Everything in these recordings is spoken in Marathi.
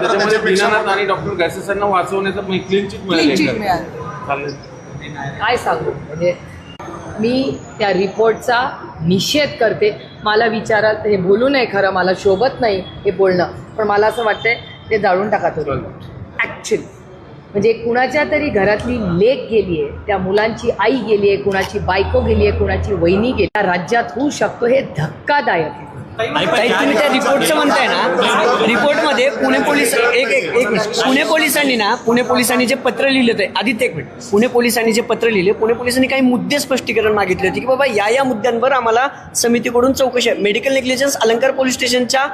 त्याच्यामध्ये दीनानाथ आणि डॉक्टर गायसेसांना वाचवण्याचं क्लीन चिट मिळाली. चालेल. काय सांगू? म्हणजे मी त्या रिपोर्टचा निषेध करते. मला विचाराल तर हे बोलू नये खरं मला शोभत नाही हे बोलणं. पण मला असं वाटतंय ते जाळून टाका तो रिपोर्ट ॲक्च्युली म्हणजे कुणाच्या तरी घरातली लेक गेली आहे त्या मुलांची आई गेली आहे कुणाची बायको गेली आहे कुणाची वहिनी गेली त्या राज्यात होऊ शकतो हे धक्कादायक आहे. ताई तुम्ही त्या रिपोर्टचं म्हणताय ना रिपोर्टमध्ये पुणे पोलीस एक एक एक मिनिट. पुणे पोलिसांनी ना पुणे पोलिसांनी जे पत्र लिहिले होते आदित्य एक मिनिट. पुणे पोलिसांनी जे पत्र लिहिले पुणे पोलिसांनी काही मुद्दे स्पष्टीकरण मागितले होते की बाबा या या मुद्द्यांवर आम्हाला समितीकडून चौकशी मेडिकल नेग्लिजन्स अलंकार पोलीस स्टेशनच्या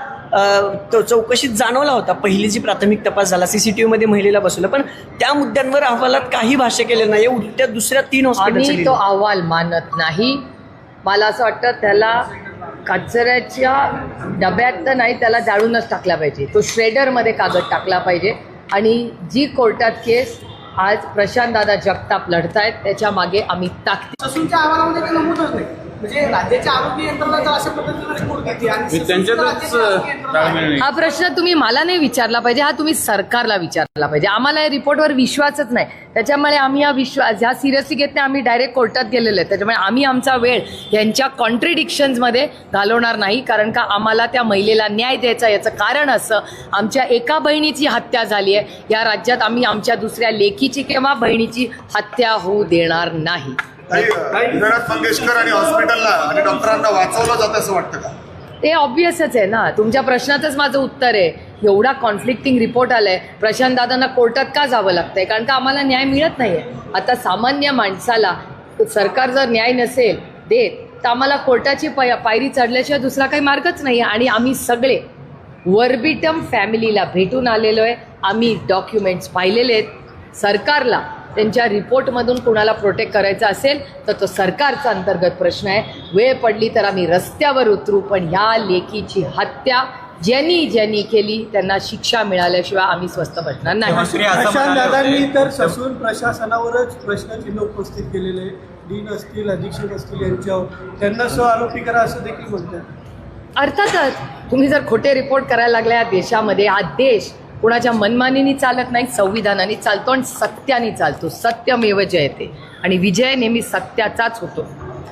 तो चौकशीत जाणवला होता. पहिली जी प्राथमिक तपास झाला सीसीटीव्ही मध्ये महिलेला बसवलं. पण त्या मुद्द्यांवर अहवालात काही भाष्य केलं नाही त्या दुसऱ्या तीन आम्ही तो हॉस्पिटल अहवाल मानत नाही. मला असं वाटतं त्याला कचऱ्याच्या डब्यात तर नाही त्याला जाळूनच टाकला पाहिजे. तो श्रेडरमध्ये कागद टाकला पाहिजे. आणि जी कोर्टात केस आज प्रशांतदादा जगताप लढतायत त्याच्यामागे आम्ही ताकद ससूनच्या अहवालामध्ये ते नमूदच नाही. म्हणजे राज्याच्या आरोग्य यंत्रणा जर अशा पद्धतीने त्यांच्यातच. ताळमेळ नाही. हा प्रश्न तुम्ही मला नाही विचारला पाहिजे हा तुम्ही सरकारला विचारला पाहिजे. आम्हाला या रिपोर्टवर विश्वासच नाही. त्याच्यामुळे आम्ही हा विश्वास ह्या सिरियसली घेत नाही आम्ही डायरेक्ट कोर्टात गेलेलो आहे. त्याच्यामुळे आम्ही आमचा वेळ यांच्या कॉन्ट्रिडिक्शन्समध्ये घालवणार नाही कारण का आम्हाला त्या महिलेला न्याय द्यायचा याचं कारण असं आमच्या एका बहिणीची हत्या झाली आहे. या राज्यात आम्ही आमच्या दुसऱ्या लेकीची किंवा बहिणीची हत्या होऊ देणार नाही. ताई, मंगेशकर आणि हॉस्पिटलला आणि डॉक्टरांना वाचवलं जातं असं वाटतं का? ते ऑब्वियसच आहे ना. तुमच्या प्रश्नाचंच माझं उत्तर आहे. एवढा कॉन्फ्लिक्टिंग रिपोर्ट आलाय. प्रशांत दादांना कोर्टात का जावं लागतंय? कारण का आम्हाला न्याय मिळत नाहीये. आता सामान्य माणसाला सरकार जर न्याय नसेल देत तर आम्हाला कोर्टाची पाय पायरी चढल्याशिवाय दुसरा काही मार्गच नाही आहे आणि आम्ही सगळे वर्बिटम फॅमिलीला भेटून आलेलो आहे. आम्ही डॉक्युमेंट्स पाहिलेले आहेत. सरकारला त्यांच्या रिपोर्टमधून कुणाला प्रोटेक्ट करायचा असेल तर तो सरकारचा अंतर्गत प्रश्न आहे. वेळ पडली तर आम्ही रस्त्यावर उतरू पण ह्या लेकीची हत्या ज्यांनी ज्यांनी केली त्यांना शिक्षा मिळाल्याशिवाय आम्ही स्वस्त बसणार नाही. तर ससून प्रशासनावरच प्रश्नचिन्ह उपस्थित केलेले डीन असतील अधीक्षक असतील यांच्यावर. त्यांना स्व आरोपी करा असं देखील म्हणतात. अर्थातच तुम्ही जर खोटे रिपोर्ट करायला लागल्या या देशामध्ये हा देश कुणाच्या मनमानीने चालत नाही संविधानाने चालतो आणि सत्याने चालतो. सत्यमेव जयते. आणि विजय नेहमी सत्याचाच होतो.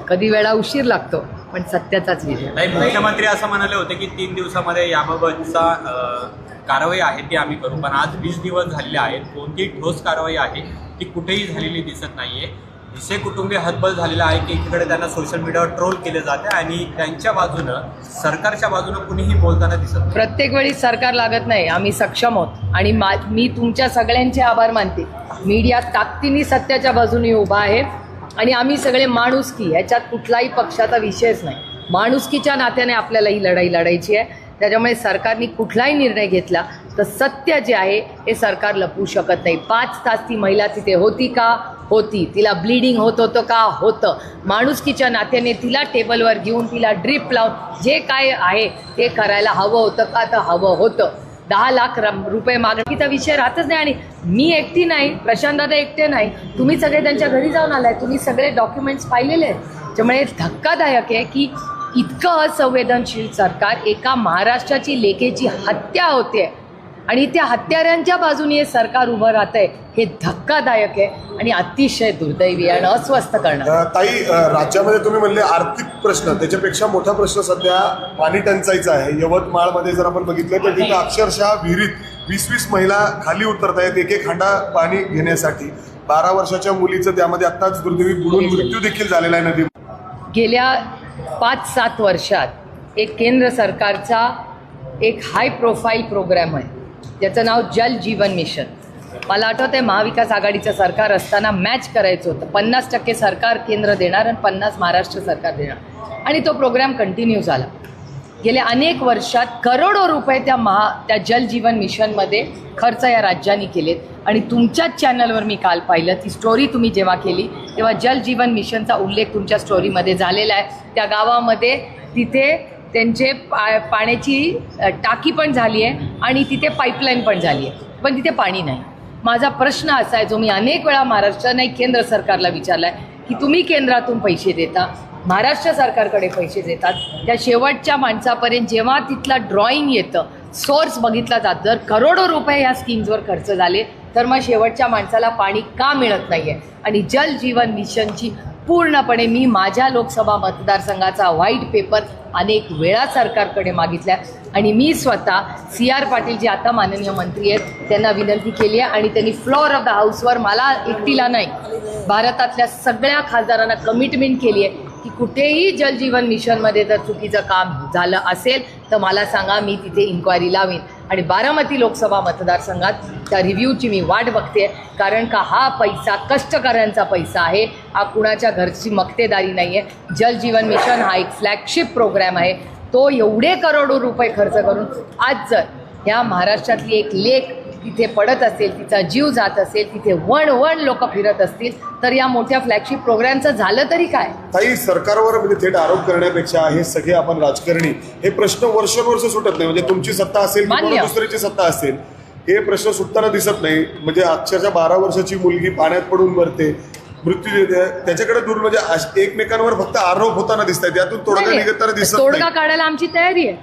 कधी वेळा उशीर लागतो पण सत्याचाच विजय. नाही मुख्यमंत्री असं म्हणाले होते की तीन दिवसामध्ये याबाबतचा कारवाई आहे ती आम्ही करू. पण आज वीस दिवस झालेले आहेत. कोणती ठोस कारवाई आहे ती कुठेही झालेली दिसत नाहीये. विषय कुटुंबीय हतबल झालेला आहे की एकीकडे त्यांना सोशल मीडियावर ट्रोल केले जाते आणि त्यांच्या बाजूनं सरकारच्या बाजूनं कुणीही बोलताना दिसत प्रत्येक वेळी सरकार लागत नाही. आम्ही सक्षम आहोत. आणि मा मी तुमच्या सगळ्यांचे आभार मानते. मीडिया ताकदीने सत्याच्या बाजूने उभा आहे. आणि आम्ही सगळे माणुसकी ह्याच्यात कुठलाही पक्षाचा विषयच नाही. माणुसकीच्या नात्याने आपल्याला ही लढाई लढायची आहे. त्याच्यामुळे सरकारने कुठलाही निर्णय घेतला तर सत्य जे आहे हे सरकार लपवू शकत नाही. पाच तास ती महिला तिथे होती का? होती. तिला ब्लिडिंग होत होतं का? होतं. माणुसकीच्या नात्याने तिला टेबलवर घेऊन तिला ड्रीप लावून जे काय आहे ते करायला हवं होतं का? तर हवं होतं. दहा लाख रम- रुपये मागणीचा विषय राहतच नाही आणि मी एकटी नाही प्रशांत दादा एकटे नाही. तुम्ही सगळे त्यांच्या घरी जाऊन आलाय. तुम्ही सगळे डॉक्युमेंट्स पाहिलेले आहेत. त्यामुळे धक्कादायक आहे की इतकं असंवेदनशील सरकार एका महाराष्ट्राची लेखेची हत्या होते. आणि त्या हत्यारांच्या बाजूने हे सरकार उभं राहत आहे हे धक्कादायक आहे आणि अतिशय दुर्दैवी आणि अस्वस्थ करणार. अ, ताई राज्यामध्ये तुम्ही म्हणले आर्थिक प्रश्न त्याच्यापेक्षा मोठा प्रश्न सध्या पाणी टंचाईचा आहे. यवतमाळमध्ये जर आपण बघितलं तर तिथं अक्षरशः विहिरीत वीस वीस महिला खाली उतरत आहेत एक एक हांडा पाणी घेण्यासाठी. बारा वर्षाच्या मुलीचं त्यामध्ये आत्ताच दुर्दैवी बुडून मृत्यू देखील झालेला आहे नदी गेल्या पाच सात वर्षात एक केंद्र सरकारचा एक हाय प्रोफाईल प्रोग्राम आहे. ज्याचं नाव जल जीवन मिशन. मला आठवतं आहे महाविकास आघाडीचं सरकार असताना मॅच करायचं होतं. पन्नास टक्के सरकार केंद्र देणार आणि पन्नास महाराष्ट्र सरकार देणार. आणि तो प्रोग्राम कंटिन्यू झाला. गेल्या अनेक वर्षात करोडो रुपये त्या महा त्या जल जीवन मिशनमध्ये खर्च या राज्यांनी केलेत. आणि तुमच्याच चॅनलवर मी काल पाहिलं ती स्टोरी तुम्ही जेव्हा केली तेव्हा जल जीवन मिशनचा उल्लेख तुमच्या स्टोरीमध्ये झालेला आहे. त्या गावामध्ये तिथे त्यांचे पा पाण्याची टाकी पण झाली आहे आणि तिथे पाईपलाईन पण झाली आहे. पण तिथे पाणी नाही. माझा प्रश्न असा आहे जो मी अनेक वेळा महाराष्ट्र नाही केंद्र सरकारला विचारला आहे की तुम्ही केंद्रातून पैसे देता महाराष्ट्र सरकारकडे पैसे देतात त्या शेवटच्या माणसापर्यंत जेव्हा तिथला ड्रॉईंग येतं सोर्स बघितला जात जर करोडो रुपये या स्कीम्सवर खर्च झाले तर मग शेवटच्या माणसाला पाणी का मिळत नाही आहे आणि जल जीवन मिशनची पूर्णपणे मी माझ्या लोकसभा मतदारसंघाचा व्हाईट पेपर अनेक वेळा सरकारकडे मागितल्या. आणि मी स्वतः सी आर पाटील जे आता माननीय मंत्री आहेत त्यांना विनंती केली आहे आणि त्यांनी फ्लोअर ऑफ द हाऊसवर मला एकटीला नाही भारतातल्या सगळ्या खासदारांना कमिटमेंट केली आहे की कुठेही जलजीवन मिशनमध्ये जर चुकीचं काम झालं असेल तर मला सांगा मी तिथे इन्क्वायरी लावीन. आणि बारामती लोकसभा मतदारसंघात त्या रिव्ह्यूची मी वाट बघते कारण का हा पैसा कष्टकऱ्यांचा पैसा आहे. हा कुणाच्या घरची मक्तेदारी नाही आहे जलजीवन मिशन हा एक फ्लॅगशिप प्रोग्रॅम आहे. तो एवढे करोडो रुपये खर्च करून आज जर ह्या महाराष्ट्रातली एक लेख तिथे पडत असेल तिचा जीव जात असेल तिथे वण वण लोक फिरत असतील तर या मोठ्या फ्लॅगशिप प्रोग्रॅमचं झालं तरी काय? ताई सरकारवर म्हणजे थेट आरोप करण्यापेक्षा हे सगळे आपण राजकारणी हे प्रश्न वर्षानुवर्ष सुटत नाही. म्हणजे तुमची सत्ता असेल. दुसऱ्याची सत्ता असेल हे प्रश्न सुटताना दिसत नाही. म्हणजे अक्षरशः बारा वर्षाची मुलगी पाण्यात पडून मरते मृत्यू देते त्याच्याकडे दूर म्हणजे एकमेकांवर फक्त आरोप होताना दिसत आहेत यातून तोडगा निघताना. दिसत तोडगा काढायला आमची तयारी आहे.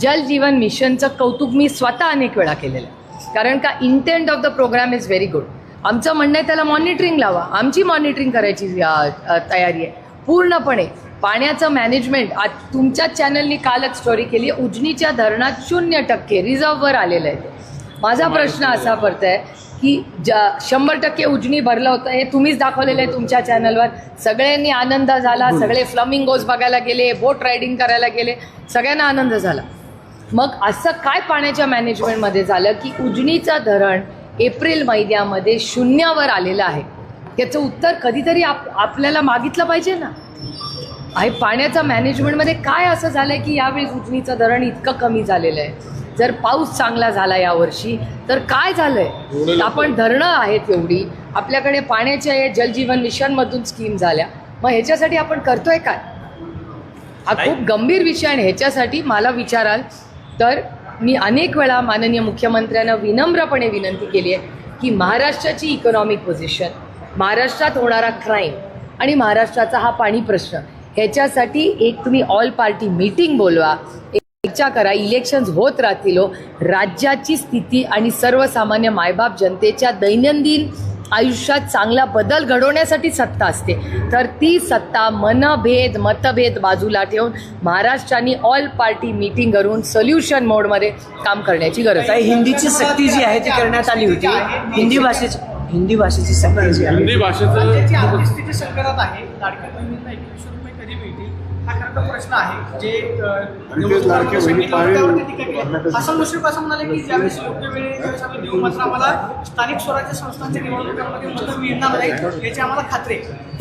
जल जीवन मिशनचं कौतुक मी स्वतः अनेक वेळा केलेलं आहे. कारण का intent of the program is very good आमचं म्हणणं आहे त्याला मॉनिटरिंग लावा. आमची मॉनिटरिंग करायची तयारी आहे. पूर्णपणे पाण्याचं मॅनेजमेंट आज तुमच्याच चॅनलनी कालच स्टोरी केली आहे. उजनीच्या धरणात शून्य टक्के रिझर्ववर आलेलं आहे ते. माझा प्रश्न असा पडतोय की ज शंभर टक्के उजनी भरलं होतं हे तुम्हीच दाखवलेलं आहे तुमच्या चॅनलवर सगळ्यांनी आनंद झाला सगळे फ्लमिंगोज बघायला गेले बोट रायडिंग करायला गेले सगळ्यांना आनंद झाला. मग असं काय पाण्याच्या मॅनेजमेंटमध्ये झालं की उजनीचं धरण एप्रिल महिन्यामध्ये शून्यावर आलेलं आहे? याचं उत्तर कधीतरी आप आपल्याला मागितलं पाहिजे ना. आहे पाण्याच्या मॅनेजमेंटमध्ये काय असं झालंय की यावेळी उजनीचं धरण इतकं कमी झालेलं आहे? जर पाऊस चांगला झाला यावर्षी तर काय झालंय? आपण धरणं आहेत एवढी. आपल्याकडे पाण्याच्या हे जलजीवन मिशनमधून स्कीम झाल्या. मग ह्याच्यासाठी आपण करतोय काय? हा खूप गंभीर विषय आणि ह्याच्यासाठी मला विचाराल तर मी अनेक वेळा माननीय मुख्यमंत्र्यांना विनम्रपणे विनंती केली आहे की महाराष्ट्राची इकॉनॉमिक पोझिशन महाराष्ट्रात होणारा क्राईम आणि महाराष्ट्राचा हा पाणी प्रश्न ह्याच्यासाठी एक तुम्ही ऑल पार्टी मीटिंग बोलवा. एक चर्चा करा इलेक्शन्स होत राहतील हो. राज्याची स्थिती आणि सर्वसामान्य मायबाप जनतेच्या दैनंदिन आयुष्यात चांगला बदल घडवण्यासाठी सत्ता असते. तर ती सत्ता मनभेद मतभेद बाजूला ठेवून महाराष्ट्राने ऑल पार्टी मीटिंग करून सोल्युशन मोडमध्ये काम करण्याची गरज आहे. हिंदीची सक्ती जी आहे ती करण्यात आली होती. हिंदी भाषेची हिंदी भाषेची सक्ती जी आहे. हिंदी भाषेचं हा खरं तर प्रश्न आहे. जे मुश्रीफ असं म्हणाले की ज्यावेळेस योग्य वेळी ज्यावेळेस आम्ही देऊ मात्र आम्हाला स्थानिक स्वराज्य संस्थांच्या निवडणुकांमध्ये मतं मिळणार नाहीत याची आम्हाला खात्री आहे.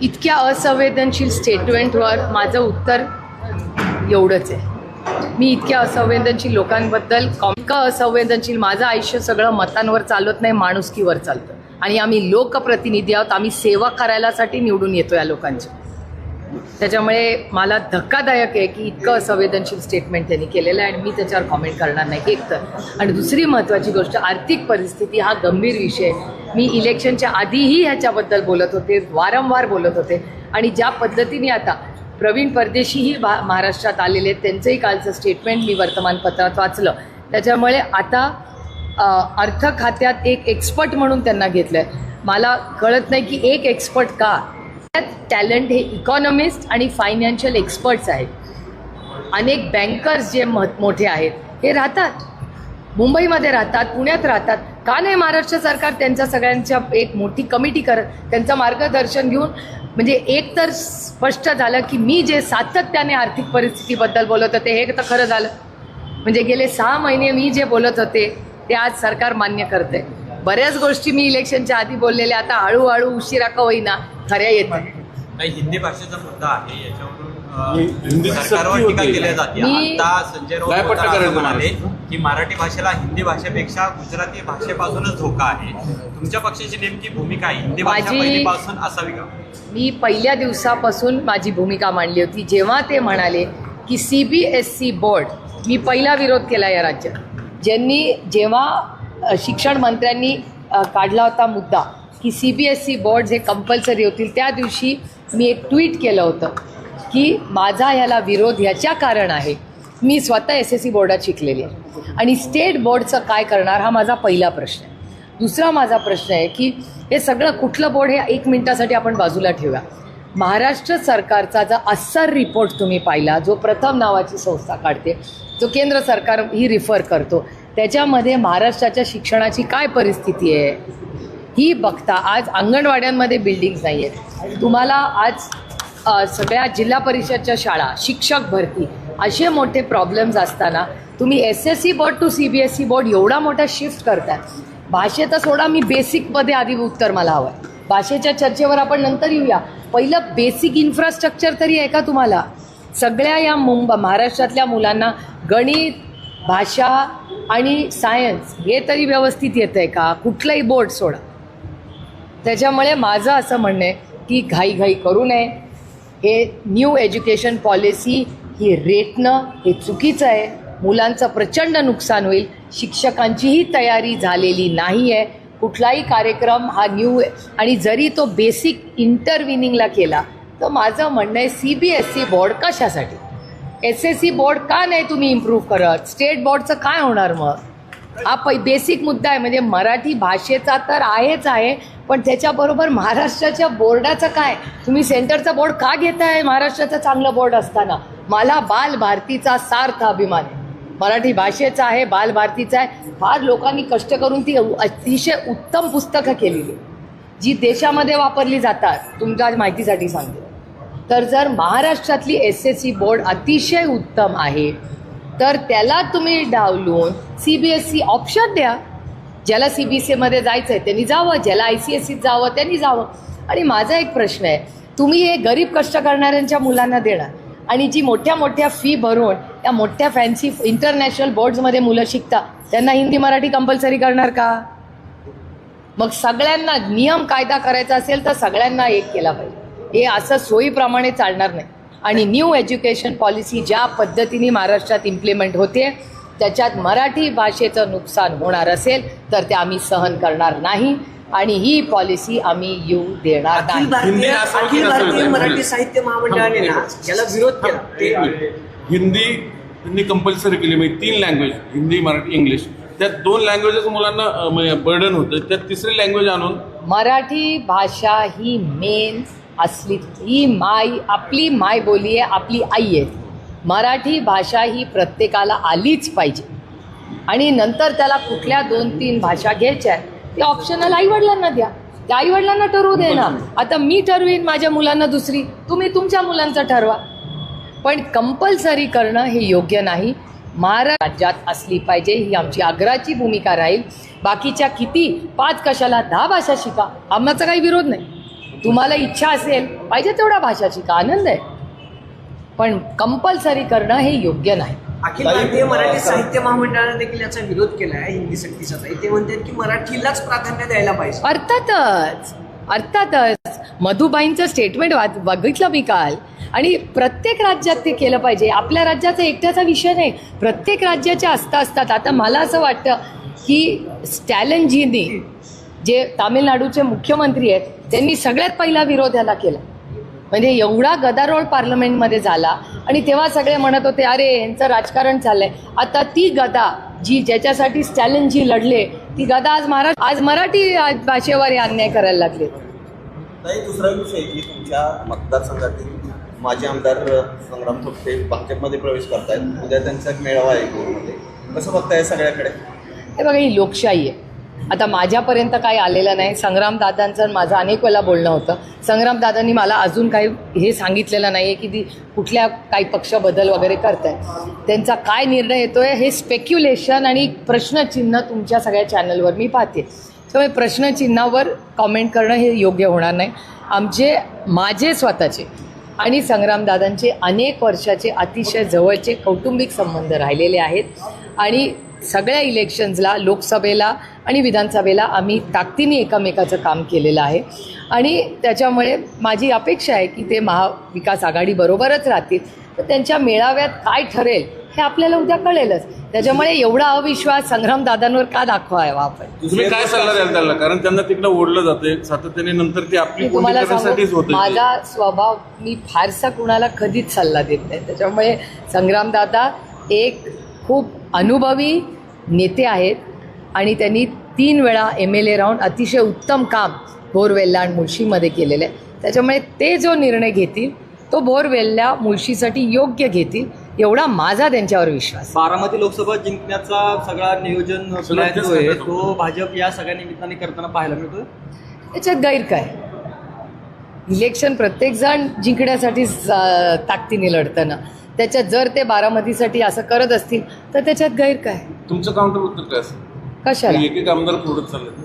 इतक्या असंवेदनशील स्टेटमेंटवर माझं उत्तर एवढंच आहे. मी इतक्या असंवेदनशील लोकांबद्दल कॉम- इतकं असंवेदनशील माझं आयुष्य सगळं मतांवर चालत नाही माणुसकीवर चालतं. आणि आम्ही लोकप्रतिनिधी आहोत आम्ही सेवा करायलासाठी निवडून येतो या लोकांची. त्याच्यामुळे मला धक्कादायक आहे की इतकं संवेदनशील स्टेटमेंट त्यांनी केलेलं आहे आणि मी त्याच्यावर कॉमेंट करणार नाही एक तर आणि दुसरी महत्त्वाची गोष्ट आर्थिक परिस्थिती हा गंभीर विषय आहे. मी इलेक्शनच्या आधीही ह्याच्याबद्दल बोलत होते वारंवार बोलत होते. आणि ज्या पद्धतीने आता प्रवीण परदेशीही भा महाराष्ट्रात आलेले आहेत त्यांचंही कालचं स्टेटमेंट मी वर्तमानपत्रात वाचलं. त्याच्यामुळे आता अर्थ खात्यात एक एक्सपर्ट म्हणून त्यांना घेतलं आहे मला कळत नाही की एक एक्सपर्ट का? टॅलेंट हे इकॉनॉमिस्ट आणि फायनान्शियल एक्सपर्ट्स आहेत. अनेक बँकर्स जे मत मोठे आहेत हे राहतात. मुंबईमध्ये राहतात पुण्यात राहतात. का नाही महाराष्ट्र सरकार त्यांच्या सगळ्यांच्या एक मोठी कमिटी करत त्यांचं मार्गदर्शन घेऊन म्हणजे एक तर स्पष्ट झालं की मी जे सातत्याने आर्थिक परिस्थितीबद्दल बोलत होते हे तर खरं झालं. म्हणजे गेले सहा महिने मी जे बोलत होते ते आज सरकार मान्य करते बऱ्याच गोष्टी मी इलेक्शनच्या आधी बोललेल्या आता हळूहळू उशिरा का होईना खऱ्या येतात. नाही हिंदी भाषेचा मुद्दा आहे ही याच्यावरून सरकारवर टीका होती. केली जाते. मी- आता संजय राऊत म्हणाले? की मराठी भाषेला हिंदी भाषेपेक्षा गुजराती भाषेपासूनच धोका आहे. तुमच्या पक्षाची नेमकी भूमिका आहे हिंदी भाषा माझी- पहिलीपासून असावी का? मी पहिल्या दिवसापासून माझी भूमिका मांडली होती. जेव्हा ते म्हणाले की C B S C board मी पहिला विरोध केला या राज्यात. ज्यांनी जेव्हा शिक्षण मंत्र्यांनी काढला होता मुद्दा की C B S E board हे कंपल्सरी होतील त्या दिवशी मी एक ट्विट केलं होतं की माझा ह्याला विरोध ह्याच्या कारण आहे. मी स्वतः एस एस सी बोर्डात शिकलेली आहे. आणि स्टेट बोर्डचं काय करणार हा माझा पहिला प्रश्न आहे. दुसरा माझा प्रश्न आहे की हे सगळं कुठलं बोर्ड हे एक मिनटासाठी आपण बाजूला ठेवूया. महाराष्ट्र सरकारचा जो अस्सर रिपोर्ट तुम्ही पाहिला जो प्रथम नावाची संस्था काढते जो केंद्र सरकार ही रिफर करतो त्याच्यामध्ये महाराष्ट्राच्या शिक्षणाची काय परिस्थिती आहे? ही बघता आज अंगणवाड्यांमध्ये बिल्डिंग्स नाही आहेत तुम्हाला आज सगळ्या जिल्हा परिषदच्या शाळा शिक्षक भरती असे मोठे प्रॉब्लेम्स असताना तुम्ही S S C board to C B S C board एवढा मोठा शिफ्ट करतात भाषेचा सोडा मी बेसिकमध्ये आधी उत्तर मला हवं आहे भाषेच्या चर्चेवर आपण नंतर येऊया. पहिलं बेसिक इन्फ्रास्ट्रक्चर तरी आहे का तुम्हाला? सगळ्या या मुंब महाराष्ट्रातल्या मुलांना गणित भाषा आणि सायन्स हे तरी व्यवस्थित येतं आहे का? कुठलंही बोर्ड सोडा. त्याच्यामुळे माझं असं म्हणणं आहे की घाईघाई करू नये. हे न्यू एज्युकेशन पॉलिसी ही रेटणं हे चुकीचं आहे. मुलांचं प्रचंड नुकसान होईल. शिक्षकांचीही तयारी झालेली नाही आहे कुठलाही कार्यक्रम हा न्यू आणि जरी तो बेसिक इंटरविनिंगला केला तर माझं म्हणणं आहे C B S C board कशासाठी? एस एस सी बोर्ड का नाही तुम्ही इम्प्रूव्ह करत? स्टेट बोर्डचं काय होणार मग? हा पै बेसिक मुद्दा आहे. म्हणजे मराठी भाषेचा तर आहेच आहे पण त्याच्याबरोबर महाराष्ट्राच्या बोर्डाचं काय? तुम्ही सेंटरचा बोर्ड का घेताय महाराष्ट्राचं चांगलं बोर्ड असताना? मला बाल भारतीचा सार्थ अभिमान मराठी भाषेचा आहे बाल भारतीचा आहे. फार लोकांनी कष्ट करून ती अतिशय उत्तम पुस्तकं केलेली जी देशामध्ये वापरली जातात तुमच्या माहितीसाठी सांगते. तर जर महाराष्ट्रातली एस एस सी बोर्ड अतिशय उत्तम आहे तर त्याला तुम्ही डावलून C B S C option द्या. ज्याला सी बी एस सीमध्ये जायचं आहे त्यांनी जावं ज्याला आय सी एस सीत जावं त्यांनी जावं. आणि माझा एक प्रश्न आहे तुम्ही हे गरीब कष्ट करणाऱ्यांच्या मुलांना देणार. आणि जी मोठ्या मोठ्या फी भरून त्या मोठ्या फॅन्सी इंटरनॅशनल बोर्ड्समध्ये मुलं शिकतात त्यांना हिंदी मराठी कंपल्सरी करणार का? मग सगळ्यांना नियम कायदा करायचा असेल तर सगळ्यांना एक केला पाहिजे. हे असं सोयीप्रमाणे चालणार नाही. आणि न्यू एज्युकेशन पॉलिसी ज्या पद्धतीने महाराष्ट्रात इम्प्लिमेंट होते त्याच्यात मराठी भाषेचं नुकसान होणार असेल तर ते आम्ही सहन करणार नाही. आणि ही पॉलिसी आम्ही येऊ देणार नाही. भारतीय हिंदी अखिल मराठी साहित्य महामंडळाने ना याला विरोध केला. हिंदी त्यांनी कंपल्सरी केली म्हणजे तीन लँग्वेज हिंदी मराठी इंग्लिश. त्या दोन लँग्वेजेस मुलांना बर्डन होतं. त्यात तिसरी लँग्वेज आणून मराठी भाषा ही मेन असली ही माय आपली माय बोली आहे आपली आई आहे. मराठी भाषा ही प्रत्येकाला आलीच पाहिजे. आणि नंतर त्याला कुठल्या दोन तीन भाषा घ्यायच्या आहेत ते ऑप्शनल आईवडिलांना द्या. त्या आईवडिलांना ठरवू दे ना आता मी ठरवीन माझ्या मुलांना दुसरी तुम्ही तुमच्या मुलांचं ठरवा. पण कंपल्सरी करणं हे योग्य नाही. महाराष्ट्र राज्यात असली पाहिजे ही आमची आग्रहाची भूमिका राहील. बाकीच्या किती पाच कशाला दहा भाषा शिका आम्हाचा काही विरोध नाही. तुम्हाला इच्छा असेल पाहिजे तेवढा भाषा शिका आनंद आहे? पण कंपल्सरी करणं हे योग्य नाही. अखिल भारतीय मराठी साहित्य महामंडळाने देखील याचा विरोध केला आहे हिंदी सक्तीचा ते म्हणतात की मराठीलाच प्राधान्य द्यायला पाहिजे. अर्थातच अर्थातच. मधुबाईंचं स्टेटमेंट वाच बघितलं मी काल. आणि प्रत्येक राज्यात ते केलं पाहिजे. आपल्या राज्याचा एकट्याचा विषय नाही. प्रत्येक राज्याच्या असता असतात. आता मला असं वाटतं की स्टॅलनजीनी जे तामिळनाडूचे मुख्यमंत्री आहेत त्यांनी सगळ्यात पहिला विरोध याला केला. म्हणजे एवढा गदारोळ पार्लमेंटमध्ये झाला आणि तेव्हा सगळे म्हणत होते अरे यांचं राजकारण चाललंय. आता ती गदा जी ज्याच्यासाठी स्टॅलिन जी लढले ती गदा आज महारा आज मराठी भाषेवर हे अन्याय करायला लागले. नाही दुसरा विषय की तुमच्या मतदारसंघातील माजी आमदार संग्राम थोपटे भाजपमध्ये प्रवेश करतायत. उद्या त्यांचा मेळावा आहे गोरमध्ये. कसं बघताय सगळ्याकडे? हे बघा ही लोकशाही आहे. आता माझ्यापर्यंत काही आलेलं नाही. संग्रामदादांचं माझं अनेक वेळा बोलणं होतं. संग्रामदादांनी मला अजून काही हे सांगितलेलं नाही आहे की ती कुठल्या काही पक्ष बदल वगैरे करत आहे त्यांचा काय निर्णय येतो आहे हे स्पेक्युलेशन आणि प्रश्नचिन्ह तुमच्या सगळ्या चॅनलवर मी पाहते. त्यामुळे प्रश्नचिन्हावर कॉमेंट करणं हे योग्य होणार नाही. आमचे माझे स्वतःचे आणि संग्रामदादांचे अनेक वर्षाचे अतिशय जवळचे कौटुंबिक संबंध राहिलेले आहेत. आणि सगळ्या इलेक्शन्सला लोकसभेला आणि विधानसभेला आम्ही ताकदीने एकमेकाचं काम केलेलं आहे. आणि त्याच्यामुळे माझी अपेक्षा आहे की ते महाविकास आघाडीबरोबरच राहतील. तर त्यांच्या मेळाव्यात काय ठरेल हे आपल्याला उद्या कळेलच. त्याच्यामुळे एवढा अविश्वास संग्रामदादांवर का दाखवावा आपण? तुम्ही काय सल्ला द्याल त्याला कारण त्यांना तिकडे ओढलं जाते सातत्याने नंतर ती आपली तुम्हाला सांगू माझा स्वभाव मी फारसा कुणाला कधीच सल्ला देत नाही. त्याच्यामुळे संग्रामदादा एक खूप अनुभवी नेते आहेत. आणि त्यांनी तीन वेळा एम एल ए राहून अतिशय उत्तम काम बोरवेल्ला आणि मुळशीमध्ये केलेलं आहे. त्याच्यामुळे ते जो निर्णय घेतील तो बोरवेल्ला मुळशीसाठी योग्य घेतील एवढा माझा त्यांच्यावर विश्वास आहे. बारामती लोकसभा जिंकण्याचा सगळा नियोजन जो आहे. तो भाजप या सगळ्या निमित्ताने करताना पाहायला मिळतोय? त्याच्यात गैर काय इलेक्शन प्रत्येकजण जिंकण्यासाठी ताकदीने लढतं ना त्याच्यात जर ते बारामतीसाठी असं करत असतील तर त्याच्यात गैर काय तुमचं काउंटर उत्तर काय असेल? कशाला? एक एक आमदार फोडत चालले.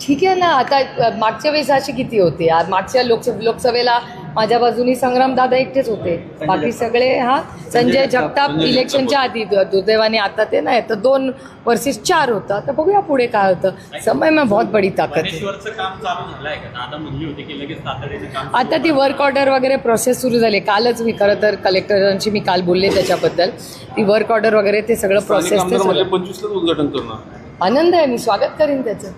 ठीक आहे ना आता मागच्या वेळेस अशी किती होते? आज मागच्या लोकसभे लोकसभेला माझ्या बाजूनी संग्राम दादा एकटेच होते. बाकी सगळे हा संजय जगताप संजय इलेक्शनच्या आधी दु- दुर्दैवाने आता ते नाही तर दोन वर्सेस चार होतं. तर बघूया पुढे काय होतं. समय में बहुत बडी ताकद आहे. मनेश्वरचं काम चालू झालंय का? दादा म्हणली होती की लगेच तातडीचं काम आता ती वर्क ऑर्डर वगैरे प्रोसेस सुरू झाली. कालच मी खरं तर कलेक्टरांशी मी काल बोलले त्याच्याबद्दल. ती वर्क ऑर्डर वगैरे ते सगळं स्थानिक प्रोसेस ते आमदार म्हणजे पंचवीसलाच उद्घाटन करणार. आनंद आहे मी स्वागत करीन त्याचं.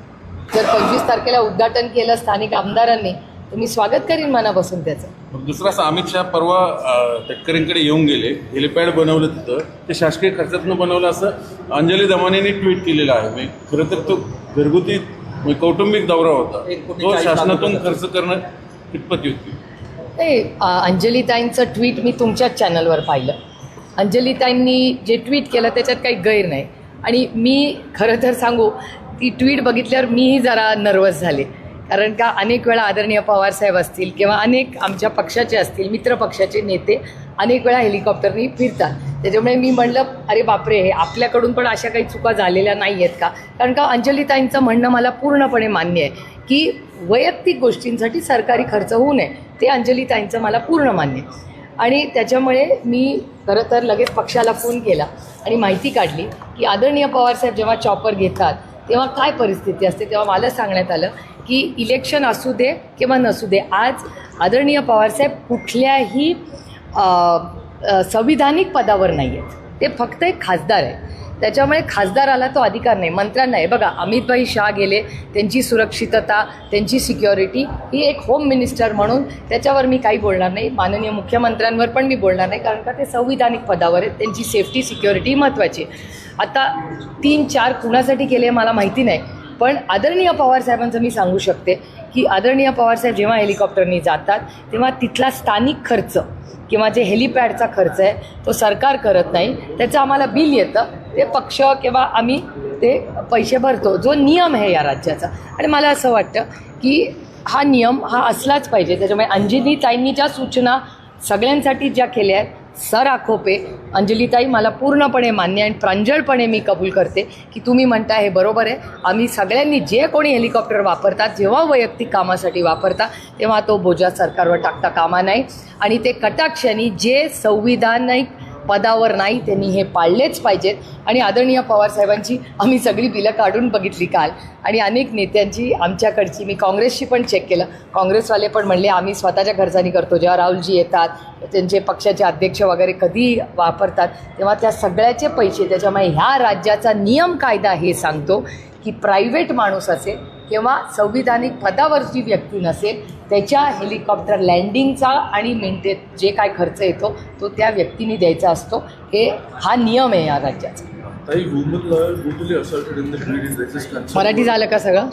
जर पंचवीस तारखेला उद्घाटन केलं स्थानिक आमदारांनी तर मी स्वागत करीन मनापासून त्याचं. मग दुसरा असा अमित शहा परवा तटकरेंकडे येऊन गेले. हेलिपॅड बनवलं तिथं. ते शासकीय खर्चातनं बनवलं असं अंजली दमानेने ट्विट केलेलं आहे. म्हणजे खरं तर तो घरगुती म्हणजे कौटुंबिक दौरा होता. तो शासनातून खर्च करणं कितपत योग्य? नाही अंजलीताईंचं ट्विट मी तुमच्याच चॅनलवर पाहिलं. अंजलीताईंनी जे ट्विट केलं त्याच्यात काही गैर नाही. आणि मी खरं तर सांगू ती ट्विट बघितल्यावर मीही जरा नर्वस झाले. कारण का अनेक वेळा आदरणीय पवारसाहेब असतील किंवा अनेक आमच्या पक्षाचे असतील मित्र पक्षाचे नेते अनेक वेळा हेलिकॉप्टरनी फिरतात. त्याच्यामुळे मी म्हणलं अरे बापरे हे आपल्याकडून पण अशा काही चुका झालेल्या नाही आहेत का? कारण का अंजलीताईंचं म्हणणं मला पूर्णपणे मान्य आहे की वैयक्तिक गोष्टींसाठी सरकारी खर्च होऊ नये ते अंजलीताईंचं मला पूर्ण मान्य आहे. आणि त्याच्यामुळे मी खरं तर लगेच पक्षाला फोन केला आणि माहिती काढली की आदरणीय पवारसाहेब जेव्हा चॉपर घेतात तेव्हा काय परिस्थिती असते? तेव्हा मला सांगण्यात आलं की इलेक्शन असू दे किंवा नसू दे आज आदरणीय पवारसाहेब कुठल्याही संविधानिक पदावर नाही आहेत ते फक्त एक खासदार आहे त्याच्यामुळे खासदाराला तो अधिकार नाही मंत्र्यांना आहे. बघा अमितभाई शाह गेले त्यांची सुरक्षितता त्यांची सिक्युरिटी ही एक होम मिनिस्टर म्हणून त्याच्यावर मी काही बोलणार नाही. माननीय मुख्यमंत्र्यांवर पण मी बोलणार नाही कारण का ते संविधानिक पदावर आहेत. त्यांची सेफ्टी सिक्युरिटी महत्त्वाची आहे. आता तीन चार कुणासाठी केले मला माहिती नाही. पण आदरणीय पवारसाहेबांचं मी सांगू शकते की आदरणीय पवारसाहेब जेव्हा हेलिकॉप्टरनी जातात तेव्हा तिथला स्थानिक खर्च किंवा जे हेलिपॅडचा खर्च आहे तो सरकार करत नाही. त्याचं आम्हाला बिल येतं. ते पक्ष किंवा आम्ही ते पैसे भरतो. जो नियम आहे या राज्याचा. आणि मला असं वाटतं की हा नियम हा असलाच पाहिजे. त्याच्यामुळे अंजिनी ताईंनी ज्या सूचना सगळ्यांसाठी ज्या केल्या आहेत सर आखोपे. अंजलीताई मला पूर्णपणे मान्य आणि प्रांजळपणे मी कबूल करते की तुम्ही म्हणता हे बरोबर आहे. आम्ही सगळ्यांनी जे कोणी हेलिकॉप्टर वापरतात जेव्हा वैयक्तिक कामासाठी वापरता तेव्हा तो बोजा सरकारवर टाकता कामा नाही. आणि ते कटाक्षाने जे संविधानिक पदावर नाही त्यांनी हे पाळलेच पाहिजेत. आणि आदरणीय पवारसाहेबांची आम्ही सगळी बिलं काढून बघितली काल. आणि अनेक नेत्यांची आमच्याकडची मी काँग्रेसशी पण चेक केलं. काँग्रेसवाले पण म्हणले आम्ही स्वतःच्या घरचानी करतो. जेव्हा राहुलजी येतात त्यांचे पक्षाचे अध्यक्ष वगैरे कधी वापरतात तेव्हा त्या सगळ्याचे पैसे त्याच्यामुळे ह्या राज्याचा नियम कायदा हे सांगतो की प्रायव्हेट माणूस असेल किंवा संविधानिक पदावर जी व्यक्ती नसेल त्याच्या हेलिकॉप्टर लँडिंगचा आणि मेंटेन जे काय खर्च येतो तो त्या व्यक्तीने द्यायचा असतो हे हा नियम आहे या राज्याचा. मराठी झालं का सगळं